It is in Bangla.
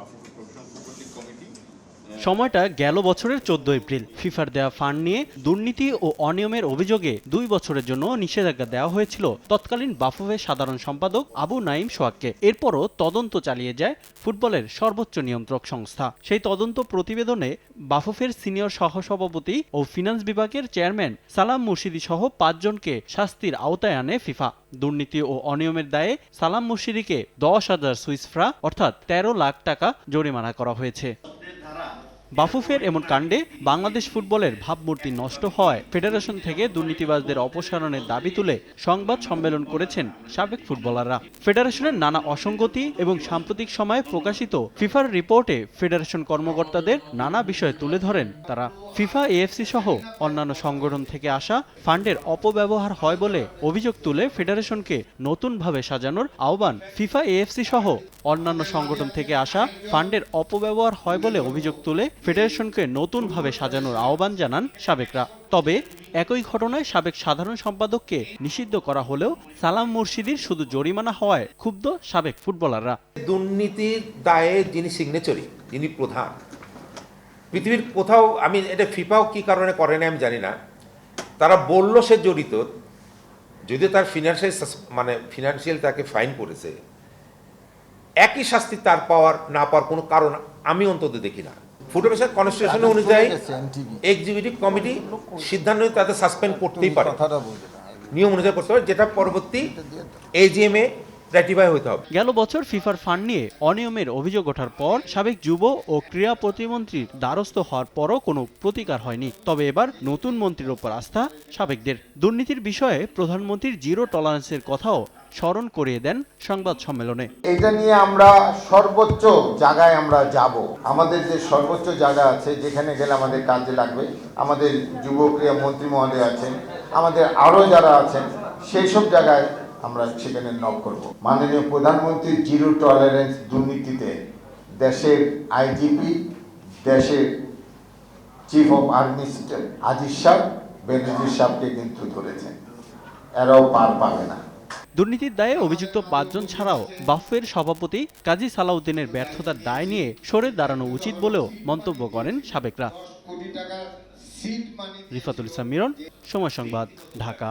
buffer for সময়টা গেল বছরের চোদ্দ এপ্রিল। ফিফার দেওয়া ফান্ড নিয়ে দুর্নীতি ও অনিয়মের অভিযোগে দুই বছরের জন্য নিষেধাজ্ঞা দেওয়া হয়েছিল তৎকালীন বাফুফের সাধারণ সম্পাদক আবু নাইম সোয়াককে এরপরও তদন্ত চালিয়ে যায় ফুটবলের সর্বোচ্চ নিয়ন্ত্রক সংস্থা। সেই তদন্ত প্রতিবেদনে বাফুফের সিনিয়র সহসভাপতি ও ফিনান্স বিভাগের চেয়ারম্যান সালাম মুর্শিদি সহ পাঁচজনকে শাস্তির আওতায় আনে ফিফা। দুর্নীতি ও অনিয়মের দায়ে সালাম মুর্শিদিকে দশ হাজার সুইস ফ্রা, অর্থাৎ তেরো লাখ টাকা জরিমানা করা হয়েছে। বাফুফের এমন কাণ্ডে বাংলাদেশ ফুটবলের ভাবমূর্তি নষ্ট হয়। ফেডারেশন থেকে দুর্নীতিবাজদের অপসারণের দাবি তুলে সংবাদ সম্মেলন করেছেন সাবেক ফুটবলাররা। ফেডারেশনের নানা অসঙ্গতি এবং সাম্প্রতিক সময়ে প্রকাশিত ফিফার রিপোর্টে ফেডারেশন কর্মকর্তাদের নানা বিষয় তুলে ধরেন তারা। ফিফা, এএফসি সহ অন্যান্য সংগঠন থেকে আসা ফান্ডের অপব্যবহার হয় বলে অভিযোগ তুলে ফেডারেশনকে নতুনভাবে সাজানোর আহ্বান ফিফা, এএফসি সহ অন্যান্য সংগঠন থেকে আসা ফান্ডের অপব্যবহার হয় বলে অভিযোগ তুলে ফেডারেশনকে নতুনভাবে সাজানোর আহ্বান জানান সাবেকরা। তবে একই ঘটনায় সাবেক সাধারণ সম্পাদককে নিষিদ্ধ করা হলেও সালাম মুর্শিদির শুধু জরিমানা হওয়ায় ক্ষুব্ধ সাবেক ফুটবলাররা। দুর্নীতির দায়ে যিনি সিগনেচরি যিনি প্রধান, পৃথিবীর কোথাও আমি এটা ফিফাও কি কারণে করে না আমি জানি না। তারা বলল সে জড়িত, যদিও তার ফিনান্সিয়াল মানে ফিনান্সিয়াল তাকে ফাইন করেছে একই শাস্তি তার পাওয়ার না পাওয়ার কোনো কারণ আমি অন্তত দেখি না। ফুটবলের কনস্টিটিউশন অনুযায়ী এক্সিকিউটিভ কমিটি সিদ্ধান্ত তাদের সাসপেন্ড করতেই পারে। নিয়ম অনুযায়ী করতে পারে যেটা পরবর্তী এজিএম এ হতে হবে। গেল বছর ফিফার ফান্ড নিয়ে অনিয়মের অভিযোগ ওঠার পর সাবেক যুব ও ক্রীড়া প্রতিমন্ত্রীর দ্বারস্থ হওয়ার পরও কোনো প্রতিকার হয়নি। তবে এবার নতুন মন্ত্রীর ওপর আস্থা সাবেকদের। দুর্নীতির বিষয়ে প্রধানমন্ত্রীর জিরো টলারেন্সের কথাও স্মরণ করিয়ে দেন সংবাদ সম্মেলনে। এটা নিয়ে আমরা সর্বোচ্চ জায়গায় আমরা যাব। আমাদের যে সর্বোচ্চ জায়গা আছে, যেখানে গেলে আমাদের কাজে লাগবে, আমাদের যুব মন্ত্রী মহোদয় আছেন, আমাদের আরও যারা আছেন, সেই সব জায়গায় আমরা সেখানে নক করব। মাননীয় প্রধানমন্ত্রী জিরো টলারেন্স দুর্নীতিতে দেশের আইজিপি, দেশের চিফ অফ আর্মি আজিজ সাহ বেনজির সাহকে কিন্তু ধরেছেন। এরাও পার পাবে না। দুর্নীতির দায়ে অভিযুক্ত পাঁচজন ছাড়াও বাফের সভাপতি কাজী সালাউদ্দিনের ব্যর্থতার দায় নিয়ে সরে দাঁড়ানো উচিত বলেও মন্তব্য করেন সাবেকরা। রিফাতুল ইসলাম মিরন, সময় সংবাদ, ঢাকা।